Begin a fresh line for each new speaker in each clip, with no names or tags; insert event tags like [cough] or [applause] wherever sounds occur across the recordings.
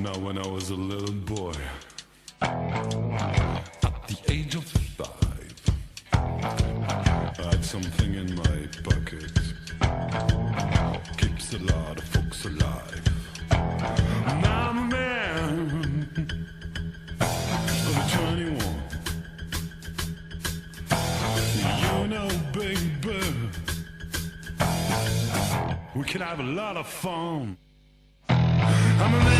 Now, when I was a little boy, at the age of five, I had something in my pocket. Keeps a lot of folks alive. Now I'm a man of 21. You know, baby, we can have a lot of fun. I'm a man.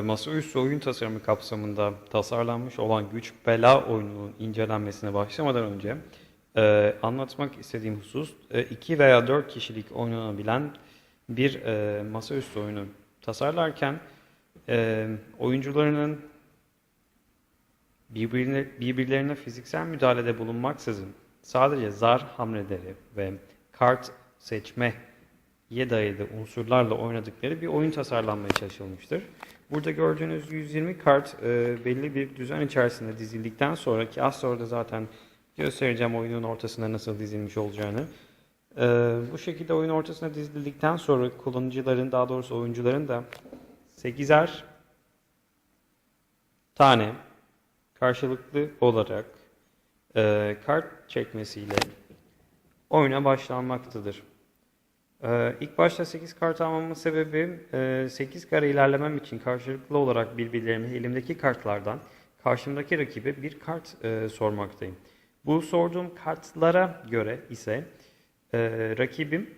Masaüstü oyun tasarımı kapsamında tasarlanmış olan Güç Bela oyununun incelenmesine başlamadan önce e, anlatmak istediğim husus 2 veya 4 kişilik oynanabilen bir e, masaüstü oyunu tasarlarken e, oyuncularının birbirine, birbirlerine fiziksel müdahalede bulunmaksızın sadece zar hamleleri ve kart seçmeye dayalı unsurlarla oynadıkları bir oyun tasarlanmaya çalışılmıştır. Burada gördüğünüz 120 kart e, belli bir düzen içerisinde dizildikten sonra ki az sonra da zaten göstereceğim oyunun ortasına nasıl dizilmiş olacağını. E, bu şekilde oyun ortasına dizildikten sonra kullanıcıların daha doğrusu oyuncuların da 8'er tane karşılıklı olarak e, kart çekmesiyle oyuna başlanmaktadır. Ee, ilk başta 8 kart almamın sebebi e, 8 kare ilerlemem için karşılıklı olarak birbirlerine elimdeki kartlardan karşımdaki rakibe bir kart e, sormaktayım. Bu sorduğum kartlara göre ise e, rakibim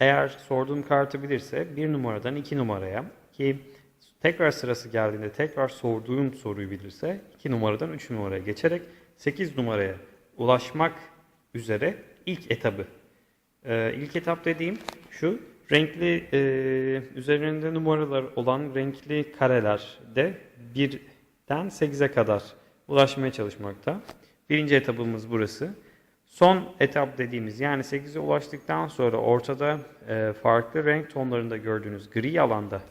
eğer sorduğum kartı bilirse bir numaradan iki numaraya ki tekrar sırası geldiğinde tekrar sorduğum soruyu bilirse iki numaradan üç numaraya geçerek 8 numaraya ulaşmak üzere ilk etabı ee, ilk etap dediğim şu, renkli e, üzerinde numaralar olan renkli karelerde birden 8'e kadar ulaşmaya çalışmakta. Birinci etapımız burası. Son etap dediğimiz yani 8'e ulaştıktan sonra ortada e, farklı renk tonlarında gördüğünüz gri alanda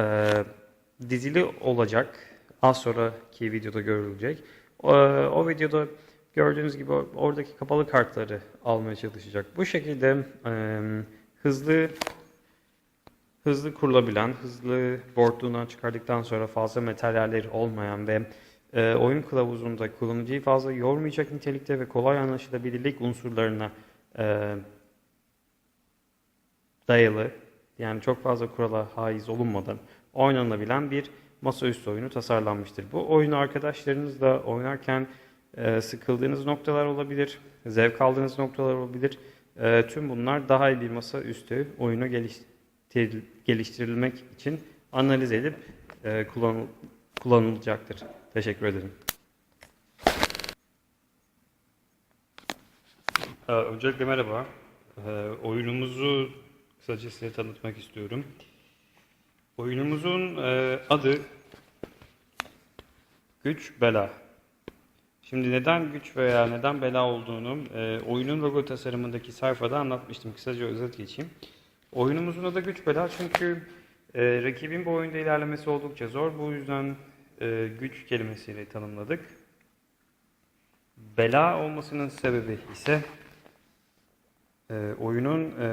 e, dizili olacak. Az sonraki videoda görülecek. O, o videoda gördüğünüz gibi oradaki kapalı kartları almaya çalışacak. Bu şekilde e, hızlı hızlı kurulabilen, hızlı boardluğundan çıkardıktan sonra fazla materyaller olmayan ve e, oyun kılavuzunda kullanıcıyı fazla yormayacak nitelikte ve kolay anlaşılabilirlik unsurlarına e, dayalı yani çok fazla kurala haiz olunmadan oynanabilen bir masaüstü oyunu tasarlanmıştır. Bu oyunu arkadaşlarınızla oynarken sıkıldığınız noktalar olabilir, zevk aldığınız noktalar olabilir. E, tüm bunlar daha iyi bir masaüstü oyunu geliştir, geliştirilmek için analiz edip e, kullanıl, kullanılacaktır. Teşekkür ederim. Ee, Öncelikle merhaba. Ee, Oyunumuzu kısaca size tanıtmak istiyorum. Oyunumuzun e, adı Güç Bela. Şimdi neden güç veya neden bela olduğunu e, oyunun logo tasarımındaki sayfada anlatmıştım. Kısaca özet geçeyim. Oyunumuzun adı güç bela çünkü e, rakibin bu oyunda ilerlemesi oldukça zor. Bu yüzden e, güç kelimesiyle tanımladık. Bela olmasının sebebi ise e, oyunun e,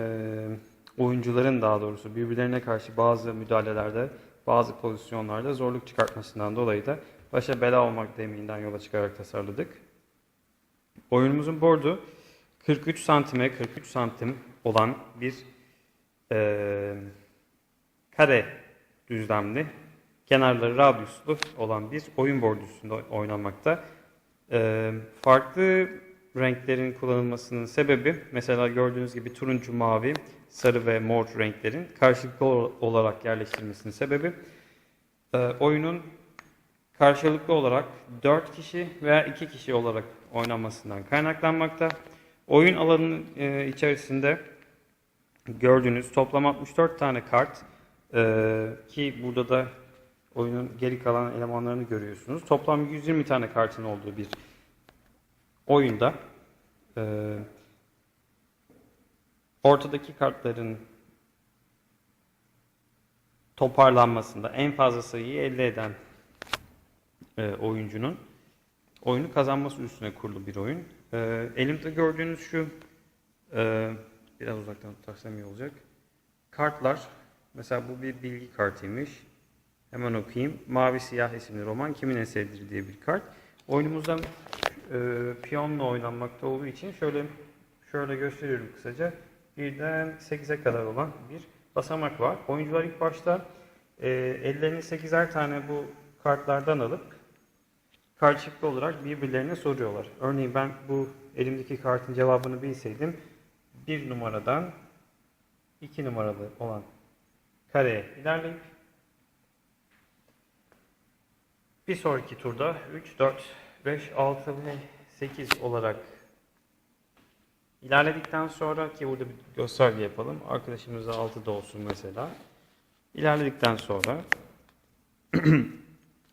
oyuncuların daha doğrusu birbirlerine karşı bazı müdahalelerde, bazı pozisyonlarda zorluk çıkartmasından dolayı da başa bela olmak deminden yola çıkarak tasarladık. Oyunumuzun bordu 43 santime 43 santim olan bir e, kare düzlemli, kenarları radyuslu olan bir oyun bordu üstünde oynanmakta. E, farklı renklerin kullanılmasının sebebi mesela gördüğünüz gibi turuncu, mavi, sarı ve mor renklerin karşılıklı olarak yerleştirilmesinin sebebi e, oyunun karşılıklı olarak 4 kişi veya 2 kişi olarak oynanmasından kaynaklanmakta. Oyun alanının e, içerisinde gördüğünüz toplam 64 tane kart e, ki burada da oyunun geri kalan elemanlarını görüyorsunuz. Toplam 120 tane kartın olduğu bir oyunda e, ortadaki kartların toparlanmasında en fazla sayıyı elde eden e, oyuncunun oyunu kazanması üstüne kurulu bir oyun. E, elimde gördüğünüz şu e, biraz uzaktan tutarsam iyi olacak. Kartlar mesela bu bir bilgi kartıymış. Hemen okuyayım. Mavi Siyah isimli roman kimin eseridir diye bir kart. Oyunumuzda e, piyonla oynanmakta olduğu için şöyle şöyle gösteriyorum kısaca. Birden 8'e kadar olan bir basamak var. Oyuncular ilk başta e, ellerine 8'er tane bu kartlardan alıp karşılıklı olarak birbirlerine soruyorlar. Örneğin ben bu elimdeki kartın cevabını bilseydim bir numaradan iki numaralı olan kareye ilerleyip bir sonraki turda 3, 4, 5, 6 ve 8 olarak ilerledikten sonra ki burada bir gösterge yapalım. Arkadaşımız da 6'da olsun mesela. İlerledikten sonra [clears throat]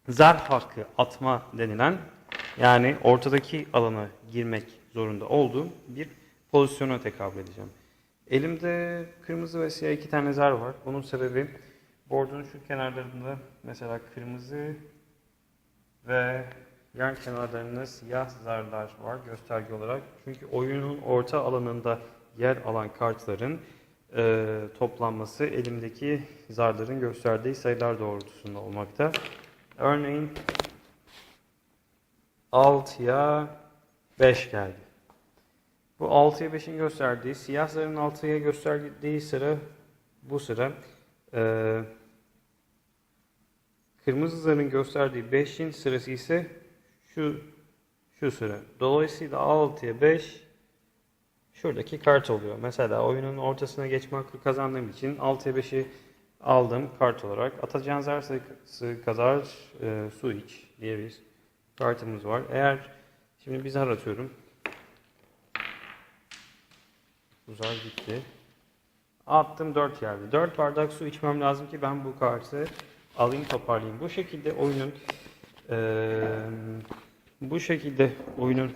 zar hakkı atma denilen yani ortadaki alana girmek zorunda olduğum bir pozisyona tekabül edeceğim. Elimde kırmızı ve siyah iki tane zar var. Bunun sebebi bordun şu kenarlarında mesela kırmızı ve yan kenarlarında siyah zarlar var gösterge olarak. Çünkü oyunun orta alanında yer alan kartların e, toplanması elimdeki zarların gösterdiği sayılar doğrultusunda olmakta. Örneğin 6'ya 5 geldi. Bu 6'ya 5'in gösterdiği, siyah zarın 6'ya gösterdiği sıra bu sıra. Ee, kırmızı zarın gösterdiği 5'in sırası ise şu şu sıra. Dolayısıyla 6'ya 5 şuradaki kart oluyor. Mesela oyunun ortasına geçme hakkı kazandığım için 6'ya 5'i aldım kart olarak. Atacağın zar sayısı kadar e, su iç diye bir kartımız var. Eğer şimdi bir zar atıyorum. Bu zar gitti. Attım 4 geldi. 4 bardak su içmem lazım ki ben bu kartı alayım toparlayayım. Bu şekilde oyunun eee, bu şekilde oyunun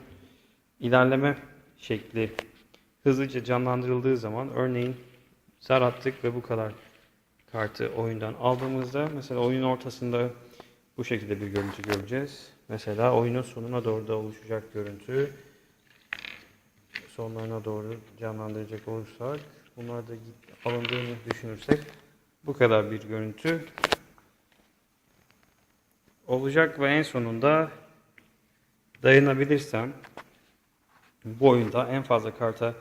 ilerleme şekli hızlıca canlandırıldığı zaman örneğin zar attık ve bu kadar kartı oyundan aldığımızda mesela oyunun ortasında bu şekilde bir görüntü göreceğiz. Mesela oyunun sonuna doğru da oluşacak görüntü sonlarına doğru canlandıracak olursak bunlar da alındığını düşünürsek bu kadar bir görüntü olacak ve en sonunda dayanabilirsem bu oyunda en fazla karta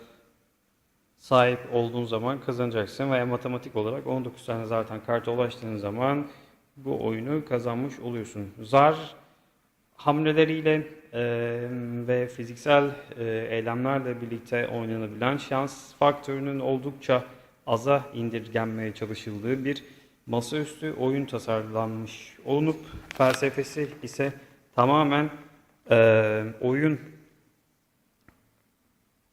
sahip olduğun zaman kazanacaksın veya matematik olarak 19 tane zaten karta ulaştığın zaman bu oyunu kazanmış oluyorsun. Zar hamleleriyle e, ve fiziksel e, eylemlerle birlikte oynanabilen şans faktörünün oldukça aza indirgenmeye çalışıldığı bir masaüstü oyun tasarlanmış olunup felsefesi ise tamamen e, oyun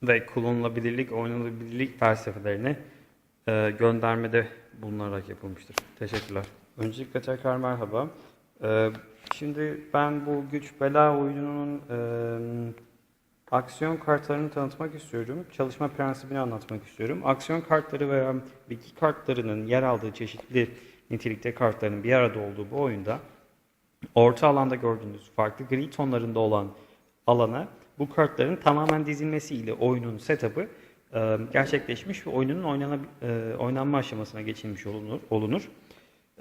ve kullanılabilirlik, oynanabilirlik felsefelerine e, göndermede bulunarak yapılmıştır. Teşekkürler. Öncelikle tekrar merhaba. E, şimdi ben bu güç bela oyununun e, aksiyon kartlarını tanıtmak istiyorum. Çalışma prensibini anlatmak istiyorum. Aksiyon kartları veya bilgi kartlarının yer aldığı çeşitli nitelikte kartların bir arada olduğu bu oyunda orta alanda gördüğünüz farklı gri tonlarında olan alana bu kartların tamamen dizilmesiyle oyunun setup'ı e, gerçekleşmiş ve oyunun oynana, e, oynanma aşamasına geçilmiş olunur. olunur.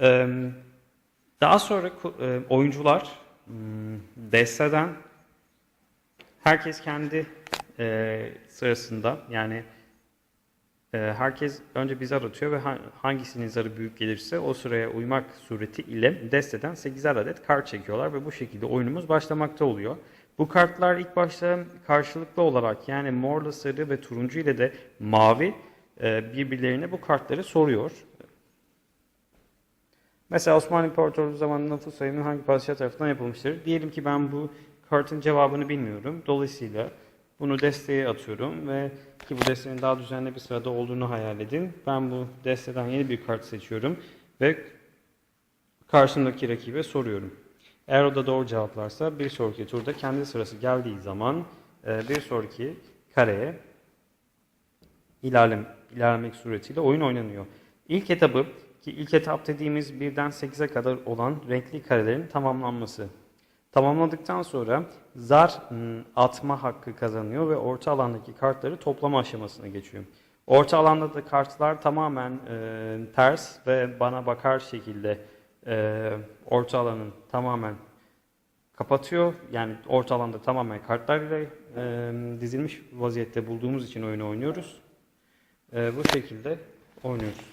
E, daha sonra e, oyuncular hmm, desteden herkes kendi e, sırasında yani e, herkes önce bir zar atıyor ve ha- hangisinin zarı büyük gelirse o sıraya uymak sureti ile desteden 8'er adet kart çekiyorlar ve bu şekilde oyunumuz başlamakta oluyor. Bu kartlar ilk başta karşılıklı olarak yani morla sarı ve turuncu ile de mavi e, birbirlerine bu kartları soruyor. Mesela Osmanlı İmparatorluğu zamanında nüfus sayımı hangi padişah tarafından yapılmıştır? Diyelim ki ben bu kartın cevabını bilmiyorum. Dolayısıyla bunu desteye atıyorum ve ki bu destenin daha düzenli bir sırada olduğunu hayal edin. Ben bu desteden yeni bir kart seçiyorum ve karşımdaki rakibe soruyorum. Eğer o da doğru cevaplarsa bir sonraki turda kendi sırası geldiği zaman e, bir sonraki kareye ilerlem, ilerlemek suretiyle oyun oynanıyor. İlk etabı ki ilk etap dediğimiz 1'den 8'e kadar olan renkli karelerin tamamlanması. Tamamladıktan sonra zar ım, atma hakkı kazanıyor ve orta alandaki kartları toplama aşamasına geçiyor. Orta alanda da kartlar tamamen e, ters ve bana bakar şekilde e, orta alanın tamamen kapatıyor. Yani orta alanda tamamen kartlarla e, dizilmiş vaziyette bulduğumuz için oyunu oynuyoruz. E, bu şekilde oynuyoruz.